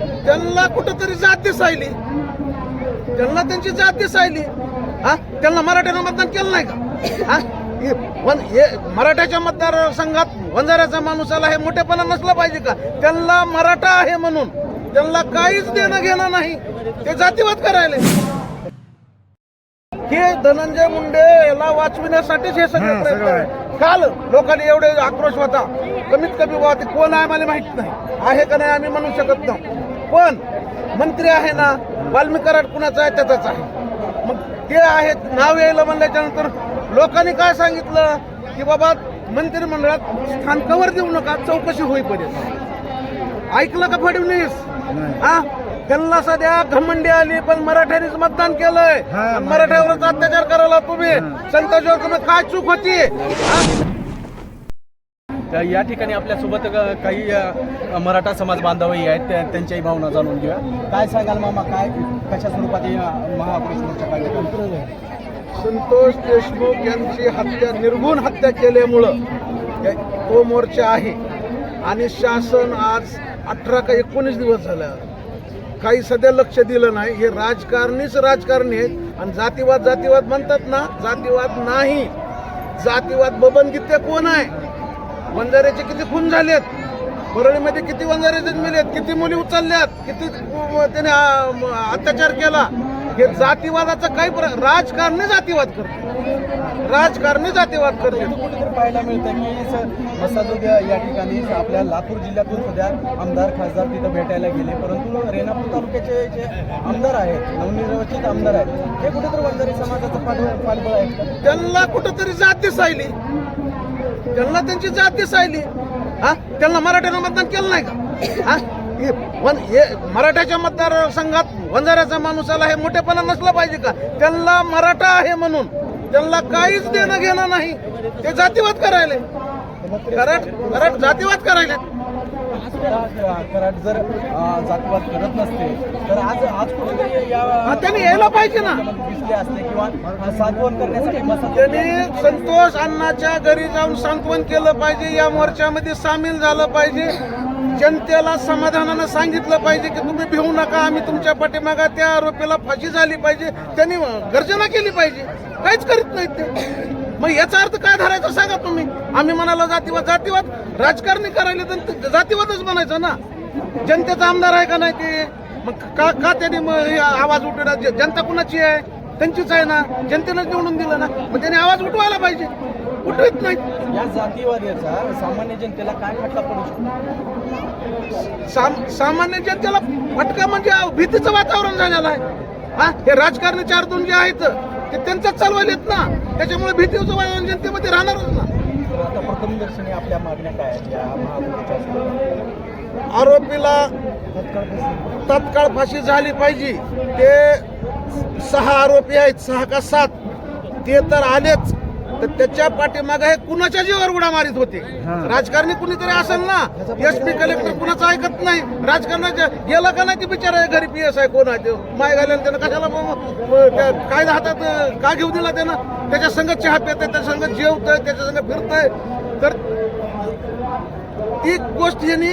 त्यांना कुठंतरी जात दिसायली. त्यांना त्यांची जात दिसायली. हा? त्यांना मराठ्यानं मतदान केलं नाही का? हा? हे मराठ्याच्या मतदारसंघात वंजाऱ्याचा माणूस आला हे मोठेपणा नसलं पाहिजे का? त्यांना मराठा आहे म्हणून. त्यांना काहीच देणं घेणं नाही. ते जातीवाद करायले. हे धनंजय मुंडे याला वाचविण्यासाठीच हे सगळे प्रयत्न. काल लोकांनी एवढे आक्रोश होता. कमीत कमी ते कोण आहे मला माहीत नाही. आहे का नाही आम्ही म्हणू शकत नाही. पण मंत्री आहे ना वाल्मिक कराड कुणाचा आहे त्याचाच आहे. मग ते आहेत नाव यायला म्हणल्याच्या नंतर लोकांनी काय सांगितलं? की बाबा मंत्रिमंडळात स्थान कवर देऊ नका चौकशी होईपर्यंत. ऐकलं का फडणवीस? हा? त्यांना सध्या घमंडी आली पण मराठ्यांनीच मतदान केलंय. मराठ्यावरच अत्याचार करायला तुम्ही. संत जोगनं काय चूक होती? तर या ठिकाणी आपल्यासोबत ग- काही मराठा समाज बांधवही आहेत. त्या- त्यांच्याही भावना जाणून घेऊया. काय सांगाल मामा? काय कशा स्वरूपात हे संतोष देशमुख यांची हत्या निर्गुण हत्या केल्यामुळं तो मोर्चा आहे. आणि शासन आज अठरा का एकोणीस दिवस झाला. काही सध्या लक्ष दिलं नाही. हे राजकारणीच राजकारणी आहेत. आणि जातीवाद जातीवाद म्हणतात ना जातीवाद नाही. जातीवाद बबन कोण आहे? वंजाऱ्याचे किती खून झालेत? परळीमध्ये किती वंजारे जन्मिलेत? किती मुली उचलल्यात? किती त्याने अत्याचार केला? हे जातीवादाचं काही राजकारणी जातीवाद करते. राजकारणी जातीवाद करते. कुठेतरी पाहायला मिळतं की स- मसाजोग या ठिकाणी आपल्या लातूर जिल्ह्यातून सध्या आमदार खासदार तिथं भेटायला गेले. परंतु रेणापूर तालुक्याचे जे आमदार आहेत नवनिर्वाचित आमदार आहेत ते कुठेतरी वंजारी समाजाचं पाठ पाठबळ आहेत का? त्यांना कुठंतरी जात दिसायली त्यांना त्यांची जात दिसायली. हा? त्यांना मराठ्यानं मतदान केलं नाही का? हा? हे वन- हे मराठ्याच्या मतदारसंघात वंजाऱ्याचा माणूस आला हे मोठेपणा नसलं पाहिजे का? त्यांना मराठा आहे म्हणून. त्यांना काहीच देणं घेणं नाही. ते जातीवाद करायला. कराड कराड जातीवाद करायले. कराड कराड जर जातीवाद करत नसते तर आज आज कुठेतरी या त्यांनी यायला पाहिजे ना. दिसले असते किंवा करण्यासाठी त्यांनी संतोष अण्णाच्या घरी जाऊन सांत्वन केलं पाहिजे या मोर्चामध्ये सामील झालं पाहिजे. जनतेला समाधानानं सांगितलं पाहिजे की तुम्ही भिवू नका आम्ही तुमच्या पाठीमागा त्या आरोपीला फाशी झाली पाहिजे. त्यांनी गर्जना केली पाहिजे. काहीच करीत नाहीत ते. मग याचा अर्थ काय धरायचा सांगा तुम्ही? आम्ही म्हणाला जातीवाद जातीवाद. राजकारणी करायला तर जातीवादच म्हणायचा ना? जनतेचा आमदार आहे का नाही ते? मग का का त्यांनी मग हे आवाज उठवला? जनता कुणाची आहे? त्यांचीच आहे ना? जनतेनंच निवडून दिलं ना? मग त्याने आवाज उठवायला पाहिजे. उठवित नाही. या जातीवादाचा सामान्य जनतेला काय फटका पडू शकतो? साम सामान्य जनतेला फटका म्हणजे भीतीचं वातावरण झालेलं आहे. हा हे राजकारणी चार दोन जे आहेत ते त्यांच्याच चालवायलेत ना. त्याच्यामुळे भीतीचं वातावरण जनतेमध्ये राहणारच ना. तर आता प्रथम दर्शनी आपल्या मागण्या काय आहेत? या महापुरुषाच्या आरोपीला तत्काळ प्रसिद्ध. तत्काळ फाशी झाली पाहिजे. ते सहा आरोपी आहेत सहा का सात. ते तर आलेच. तर त्याच्या पाठीमागे हे कुणाच्या जीवावर उड्या मारित होते? राजकारणी कुणीतरी असेल ना? एस पी कलेक्टर कुणाचं ऐकत नाही. राजकारणाच्या गेला का नाही ते बिचारा घरी पी एस आहे कोण आहे? ते माय घाल्यानं त्यानं कशाला कायदा हातात का घेऊ दिला त्यानं? त्याच्या संगत चहा पित त्याच्या संगत जेवतोय त्याच्या संगत फिरतोय. तर ती गोष्ट यांनी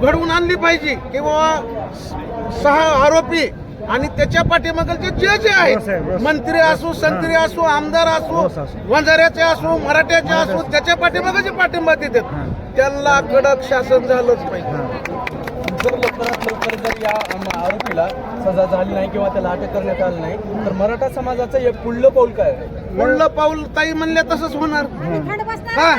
घडवून आणली पाहिजे की बाबा स- सहा आरोपी आणि त्याच्या पाठीमागचे जे जे आहेत मंत्री असो संत्री असो आमदार असो वंजाऱ्याचे असो मराठ्याचे असो त्याच्या पाठीमागे जे पाठिंबा देतात त्यांना कडक शासन झालंच पाहिजे. जर लवकरात लवकर जर या आरोपीला सजा झाली नाही किंवा त्याला अटक करण्यात आली नाही तर मराठा समाजाचं हे पुढलं पाऊल काय? पुढलं पाऊल ताई म्हणले तसंच होणार. हा.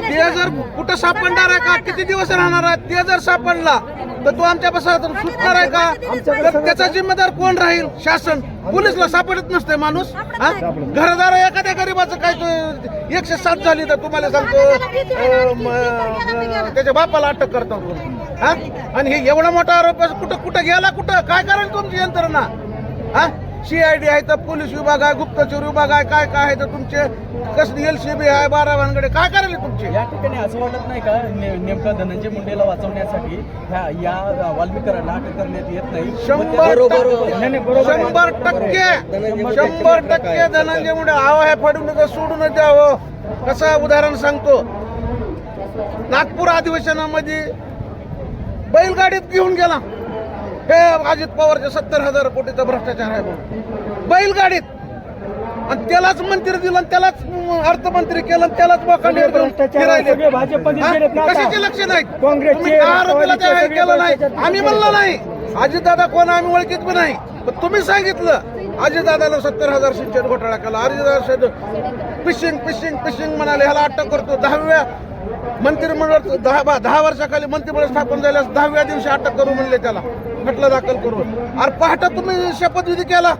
ते ते जर कुठं सापडणार आहे का? किती दिवस राहणार आहे? ते जर सापडला तर तो आमच्यापासून सुटणार आहे का? तर त्याचा जिम्मेदार कोण राहील? शासन. पोलीसला सापडत नसते माणूस हा? घरदार एखाद्या गरीबाचं काय एकशे सात झाली तर तुम्हाला सांगतो त्याच्या बापाला अटक करतो हा? आणि हे एवढा मोठा आरोप कुठं कुठं गेला कुठं? काय करायला तुमची यंत्रणा? हा? सीआयडी आहे तर पोलीस विभाग आहे गुप्तचर विभाग आहे काय काय आहे तर तुमचे कसली एलसीबी आहे बारा भानगडे काय करायला तुमचे? या ठिकाणी असं वाटत नाही का ने- नेमकं धनंजय मुंडेला वाचवण्यासाठी ह्या या वाल्मिकरांना अटक करण्यात येत नाही. शंभर बरोबर नाही, नाही, बरोबर आहे. शंभर टक्के शंभर टक्के धनंजय मुंडे हवं हे फडून सोडून द्यावं कसं उदाहरण सांगतो? नागपूर अधिवेशनामध्ये बैलगाडीत घेऊन गेला. हे अजित पवारचे सत्तर हजार कोटीचा भ्रष्टाचार आहे म्हणून. बैलगाडीत. आणि त्यालाच मंत्री दिलं आणि त्यालाच अर्थमंत्री केलं आणि त्यालाच आता. कशाचे लक्ष नाही तुम्ही आरोपीला केलं नाही? आम्ही म्हणलो नाही. अजितदादा कोण आम्ही ओळखीत पण नाही. पण तुम्ही सांगितलं. अजितदादाला सत्तर हजार सिंचन घोटाळा केला. अजितदादा फिशिंग फिशिंग फिशिंग म्हणाले ह्याला अटक करतो. दहाव्या मंत्रिमंडळ दहा दहा वर्षाखाली मंत्रिमंडळ स्थापन झाल्यास दहाव्या दिवशी अटक करू म्हणले त्याला. खटला दाखल करून. अरे पहाटा तुम्ही शपथविधी केला.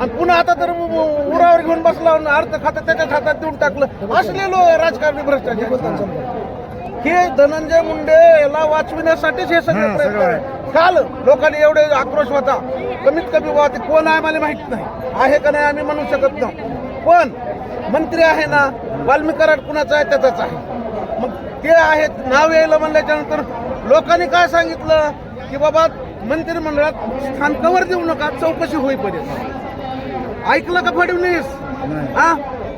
आणि पुन्हा आता तर उरावर घेऊन बसला आणि अर्थ खातं त्याच्याच हातात देऊन टाकलं. असलेलो राजकारणी भ्रष्टाचार. हे धनंजय मुंडे याला वाचविण्यासाठीच हे सगळे प्रयत्न आहे. काल लोकांनी एवढे आक्रोश होता. कमीत कमी बुवा ते कोण आहे मला माहीत नाही. आहे का नाही आम्ही म्हणू शकत नाही. पण मंत्री आहे ना वाल्मिक कराड कुणाचा आहे त्याचाच आहे. मग ते आहेत नाव यायला म्हणल्याच्या नंतर लोकांनी काय सांगितलं? की बाबा मंत्रिमंडळात स्थान कवर देऊ नका चौकशी होईपर्यंत. ऐकलं का फडणवीस? हा?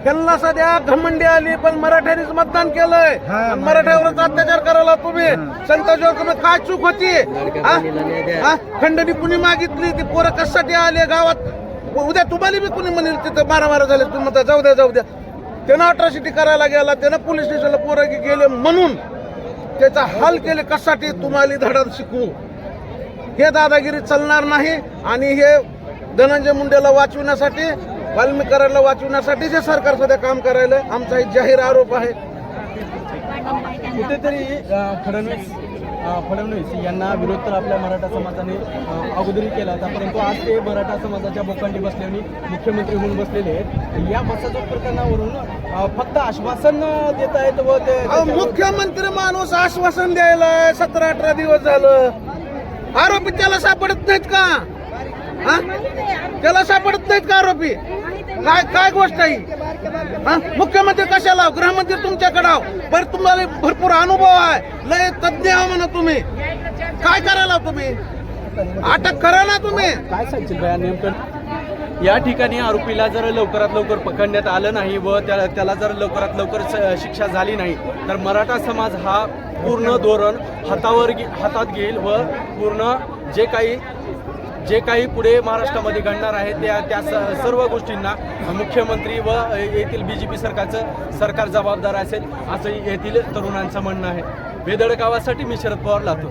त्यांना सध्या घमंडी आली पण मराठ्यांनीच मतदान केलंय. मराठ्यावरच अत्याचार करायला तुम्ही. संताजीवर काय चूक होती? खंडणी कुणी मागितली ती पोरं कशासाठी आले गावात? उद्या तुम्हाला बी कुणी म्हणेल तिथं बारा बारा झाले तुम्ही म्हणता जाऊ द्या जाऊ द्या. त्यानं अट्रॉसिटी करायला गेला त्यानं पोलीस स्टेशनला पोरं गेले म्हणून त्याचा हाल केले कशासाठी? तुम्हाला धडा शिकवू. हे दादागिरी चालणार नाही आणि हे धनंजय मुंडेला वाचविण्यासाठी वाल्मिक कराडला वाचविण्यासाठी जे सरकार सध्या काम करायला आमचा एक जाहीर आरोप आहे. कुठेतरी फडणवीस फडणवीस यांना विरोध तर आपल्या मराठा समाजाने अं, अगोदरही केला होता परंतु आज ते मराठा समाजाच्या बोकांडी बसल्याने मुख्यमंत्री होऊन बसलेले आहेत. या बसाच्या प्रकरणावरून फक्त आश्वासन देत आहेत व ते मुख्यमंत्री माणूस आश्वासन द्यायला सतरा अठरा दिवस झालं. आरोपी त्याला सापडत नाहीत का? हा? त्याला सापडत नाहीत का आरोपी? काय काय गोष्ट आहे हा? मुख्यमंत्री कशाला गृहमंत्री तुमच्याकडे बर तुम्हाला भरपूर अनुभव आहे. लय तज्ञ आहो म्हणा तुम्ही. काय करायला तुम्ही? अटक करा ना तुम्ही. काय सांगशील नेमकं? या ठिकाणी आरोपीला जर लवकरात लवकर पकडण्यात आलं नाही व त्याला त्याला जर लवकरात लवकर स- शिक्षा झाली नाही तर मराठा समाज हा पूर्ण धोरण हातावर घे- हातात घेईल व पूर्ण जे काही जे काही पुढे महाराष्ट्रामध्ये घडणार आहे त्या त्या स- सर्व गोष्टींना मुख्यमंत्री व येथील बी जे पी सरकारचं सरकार जबाबदार असेल असं येथील तरुणांचं म्हणणं आहे. वेदळ गावासाठी मी शरद पवार लातूर.